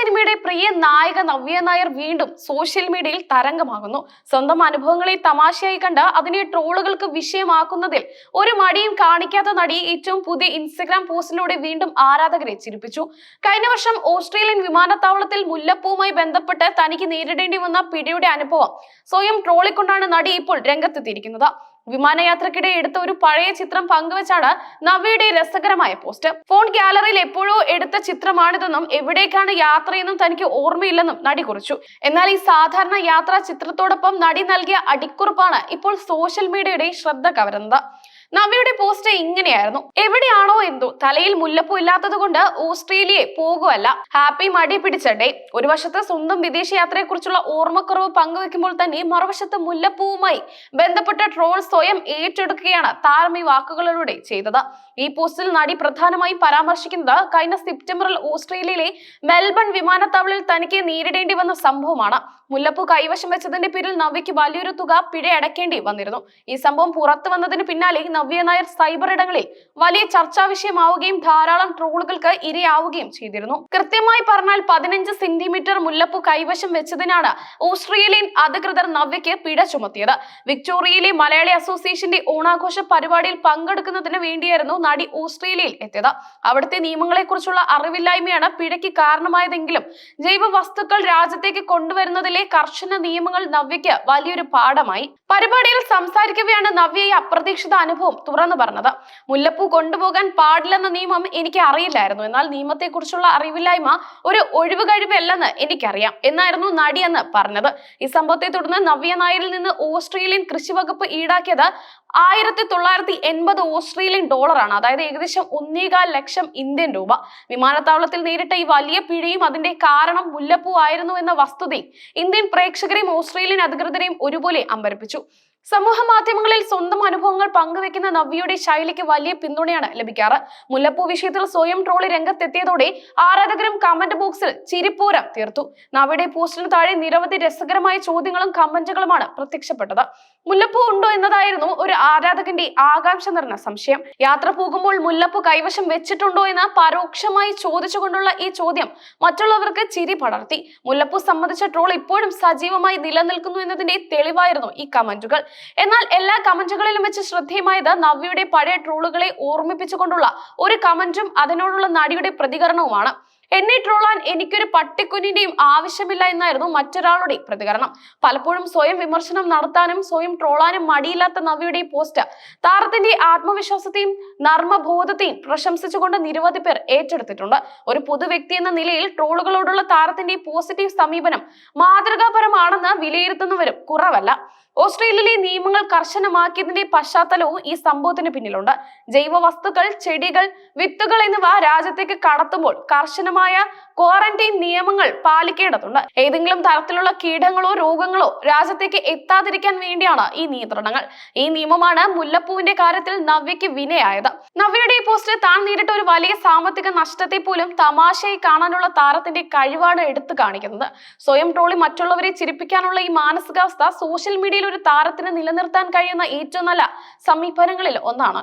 സിനിമയുടെ പ്രിയ നായിക നവ്യ നായർ വീണ്ടും സോഷ്യൽ മീഡിയയിൽ തരംഗമാകുന്നു. സ്വന്തം അനുഭവങ്ങളെ തമാശയായി കണ്ട് അതിനെ ട്രോളുകൾക്ക് വിഷയമാക്കുന്നതിൽ ഒരു മടിയും കാണിക്കാത്ത നടി ഏറ്റവും പുതിയ ഇൻസ്റ്റഗ്രാം പോസ്റ്റിലൂടെ വീണ്ടും ആരാധകരെ ചിരിപ്പിച്ചു. കഴിഞ്ഞ വർഷം ഓസ്ട്രേലിയൻ വിമാനത്താവളത്തിൽ മുല്ലപ്പൂവുമായി ബന്ധപ്പെട്ട് തനിക്ക് നേരിടേണ്ടി വന്ന പിടിയുടെ അനുഭവം സ്വയം ട്രോളിക്കൊണ്ടാണ് നടി ഇപ്പോൾ രംഗത്തെത്തിയിരിക്കുന്നത്. വിമാനയാത്രക്കിടെ എടുത്ത ഒരു പഴയ ചിത്രം പങ്കുവച്ചാണ് നവ്യയുടെ രസകരമായ പോസ്റ്റ്. ഫോൺ ഗാലറിയിൽ എപ്പോഴോ എടുത്ത ചിത്രമാണിതെന്നും എവിടേക്കാണ് യാത്രയെന്നും തനിക്ക് ഓർമ്മയില്ലെന്നും നടി കുറിച്ചു. എന്നാൽ ഈ സാധാരണ യാത്രാ ചിത്രത്തോടൊപ്പം നടി നൽകിയ അടിക്കുറിപ്പാണ് ഇപ്പോൾ സോഷ്യൽ മീഡിയയുടെ ശ്രദ്ധ കവരുന്നത്. നവ്യയുടെ പോസ്റ്റ് ഇങ്ങനെയായിരുന്നു. എവിടെയാണോ എന്തോ തലയിൽ മുല്ലപ്പൂ ഇല്ലാത്തത് കൊണ്ട് ഓസ്ട്രേലിയയെ പോകുമല്ല ഹാപ്പി മടി പിടിച്ചടേ ഒരു വശത്ത് സ്വന്തം വിദേശ യാത്രയെക്കുറിച്ചുള്ള ഓർമ്മക്കുറവ് പങ്കുവെക്കുമ്പോൾ തന്നെ മറുവശത്ത് മുല്ലപ്പൂവുമായി ബന്ധപ്പെട്ട ട്രോൾ സ്വയം ഏറ്റെടുക്കുകയാണ് താരം ഈ വാക്കുകളിലൂടെ ചെയ്തത്. ഈ പോസ്റ്റിൽ നടി പ്രധാനമായും പരാമർശിക്കുന്നത് കഴിഞ്ഞ സെപ്റ്റംബറിൽ ഓസ്ട്രേലിയയിലെ മെൽബൺ വിമാനത്താവളിൽ തനിക്ക് നേരിടേണ്ടി വന്ന സംഭവമാണ്. മുല്ലപ്പൂ കൈവശം വെച്ചതിന്റെ പേരിൽ നവ്യയ്ക്ക് വലിയൊരു തുക പിഴയടക്കേണ്ടി വന്നിരുന്നു. ഈ സംഭവം പുറത്തു വന്നതിന് പിന്നാലെ നവ്യ നായർ സൈബർ ഇടങ്ങളിൽ വലിയ ചർച്ചാ വിഷയമാവുകയും ധാരാളം ട്രോളുകൾക്ക് ഇരയാവുകയും ചെയ്തിരുന്നു. കൃത്യമായി പറഞ്ഞാൽ പതിനഞ്ച് സെന്റിമീറ്റർ മുല്ലപ്പൂ കൈവശം വെച്ചതിനാണ് ഓസ്ട്രേലിയൻ അധികൃതർ നവ്യയ്ക്ക് പിഴ ചുമത്തിയത്. വിക്ടോറിയയിലെ മലയാളി അസോസിയേഷന്റെ ഓണാഘോഷ പരിപാടിയിൽ പങ്കെടുക്കുന്നതിന് വേണ്ടിയായിരുന്നു നടി ഓസ്ട്രേലിയയിൽ എത്തിയത്. അവിടുത്തെ നിയമങ്ങളെക്കുറിച്ചുള്ള അറിവില്ലായ്മയാണ് പിഴയ്ക്ക് കാരണമായതെങ്കിലും ജൈവ വസ്തുക്കൾ രാജ്യത്തേക്ക് കൊണ്ടുവരുന്നതിലെ കർശന നിയമങ്ങൾ നവ്യയ്ക്ക് വലിയൊരു പാഠമായി. പരിപാടിയിൽ സംസാരിക്കവെയാണ് നവ്യ ഈ അപ്രതീക്ഷിത അനുഭവം തുറന്നു പറഞ്ഞത്. മുല്ലപ്പൂ കൊണ്ടുപോകാൻ പാടില്ലെന്ന നിയമം എനിക്ക് അറിയില്ലായിരുന്നു. എന്നാൽ നിയമത്തെക്കുറിച്ചുള്ള അറിവില്ലായ്മ ഒരു ഒഴിവ് കഴിവല്ലെന്ന് എനിക്കറിയാം എന്നായിരുന്നു നടി എന്ന് പറഞ്ഞത്. ഈ സംഭവത്തെ തുടർന്ന് നവ്യ നായരിൽ നിന്ന് ഓസ്ട്രേലിയൻ കൃഷി വകുപ്പ് ഈടാക്കിയത് ആയിരത്തി തൊള്ളായിരത്തി എൺപത് ഓസ്ട്രേലിയൻ ഡോളറാണ്. അതായത് ഏകദേശം ഒന്നേകാൽ ലക്ഷം ഇന്ത്യൻ രൂപ. വിമാനത്താവളത്തിൽ നേരിട്ട ഈ വലിയ പിഴയും അതിന്റെ കാരണം മുല്ലപ്പൂ ആയിരുന്നു എന്ന വസ്തുതയും ഇന്ത്യൻ പ്രേക്ഷകരെയും ഓസ്ട്രേലിയൻ അധികൃതരെയും ഒരുപോലെ അമ്പരപ്പിച്ചു. സമൂഹ മാധ്യമങ്ങളിൽ സ്വന്തം അനുഭവങ്ങൾ പങ്കുവെക്കുന്ന നവ്യയുടെ ശൈലിക്ക് വലിയ പിന്തുണയാണ് ലഭിക്കാറ്. മുല്ലപ്പൂ വിഷയത്തിൽ സ്വയം ട്രോളി രംഗത്തെത്തിയതോടെ ആരാധകരും കമന്റ് ബോക്സിൽ ചിരിപ്പൂരം തീർത്തു. നവ്യയുടെ പോസ്റ്റിന് താഴെ നിരവധി രസകരമായ ചോദ്യങ്ങളും കമന്റുകളുമാണ് പ്രത്യക്ഷപ്പെട്ടത്. മുല്ലപ്പൂ ഉണ്ടോ എന്നതായിരുന്നു ഒരു ആരാധകന്റെ ആകാംക്ഷ നിറഞ്ഞ സംശയം. യാത്ര പോകുമ്പോൾ മുല്ലപ്പൂ കൈവശം വെച്ചിട്ടുണ്ടോ എന്ന് പരോക്ഷമായി ചോദിച്ചുകൊണ്ടുള്ള ഈ ചോദ്യം മറ്റുള്ളവർക്ക് ചിരി പടർത്തി. മുല്ലപ്പൂ സംബന്ധിച്ച ട്രോൾ ഇപ്പോഴും സജീവമായി നിലനിൽക്കുന്നു എന്നതിന്റെ തെളിവായിരുന്നു ഈ കമന്റുകൾ. എന്നാൽ എല്ലാ കമന്റുകളിലും വെച്ച് ശ്രദ്ധേയമായത് നവ്യയുടെ പഴയ ട്രോളുകളെ ഓർമ്മിപ്പിച്ചുകൊണ്ടുള്ള ഒരു കമന്റും അതിനോടുള്ള നടിയുടെ പ്രതികരണവുമാണ്. എന്നെ ട്രോളാൻ എനിക്കൊരു പട്ടിക്കുഞ്ഞിന്റെയും ആവശ്യമില്ല എന്നായിരുന്നു മറ്റൊരാളുടെ പ്രതികരണം. പലപ്പോഴും സ്വയം വിമർശനം നടത്താനും സ്വയം ട്രോളാനും മടിയില്ലാത്ത നവിയുടെ പോസ്റ്റ് താരത്തിന്റെ ആത്മവിശ്വാസത്തെയും നർമ്മബോധത്തെയും പ്രശംസിച്ചുകൊണ്ട് നിരവധി പേർ ഏറ്റെടുത്തിട്ടുണ്ട്. ഒരു പൊതു വ്യക്തി എന്ന നിലയിൽ ട്രോളുകളോടുള്ള താരത്തിന്റെ പോസിറ്റീവ് സമീപനം മാതൃകാപരമാണെന്ന് വിലയിരുത്തുന്നവരും കുറവല്ല. ഓസ്ട്രേലിയയിലെ നിയമങ്ങൾ കർശനമാക്കിയതിന്റെ പശ്ചാത്തലവും ഈ സംഭവത്തിന് പിന്നിലുണ്ട്. ജൈവ വസ്തുക്കൾ ചെടികൾ വിത്തുകൾ എന്നിവ രാജ്യത്തേക്ക് കടത്തുമ്പോൾ കർശനമായ ക്വാറന്റൈൻ നിയമങ്ങൾ പാലിക്കേണ്ടതുണ്ട്. ഏതെങ്കിലും തരത്തിലുള്ള കീടങ്ങളോ രോഗങ്ങളോ രാജ്യത്തേക്ക് എത്താതിരിക്കാൻ വേണ്ടിയാണ് ഈ നിയന്ത്രണങ്ങൾ. ഈ നിയമമാണ് മുല്ലപ്പൂവിന്റെ കാര്യത്തിൽ നവ്യയ്ക്ക് വിനയായത്. നവ്യയുടെ ഈ പോസ്റ്റ് താൻ നേരിട്ട ഒരു വലിയ സാമ്പത്തിക നഷ്ടത്തെ പോലും തമാശയായി കാണാനുള്ള താരത്തിന്റെ കഴിവാണ് എടുത്തു കാണിക്കുന്നത്. സ്വയം ട്രോളി മറ്റുള്ളവരെ ചിരിപ്പിക്കാനുള്ള ഈ മാനസികാവസ്ഥ സോഷ്യൽ മീഡിയയിൽ ഒരു താരത്തിന് നിലനിർത്താൻ കഴിയുന്ന ഏറ്റവും നല്ല സമീപനങ്ങളിൽ ഒന്നാണ്.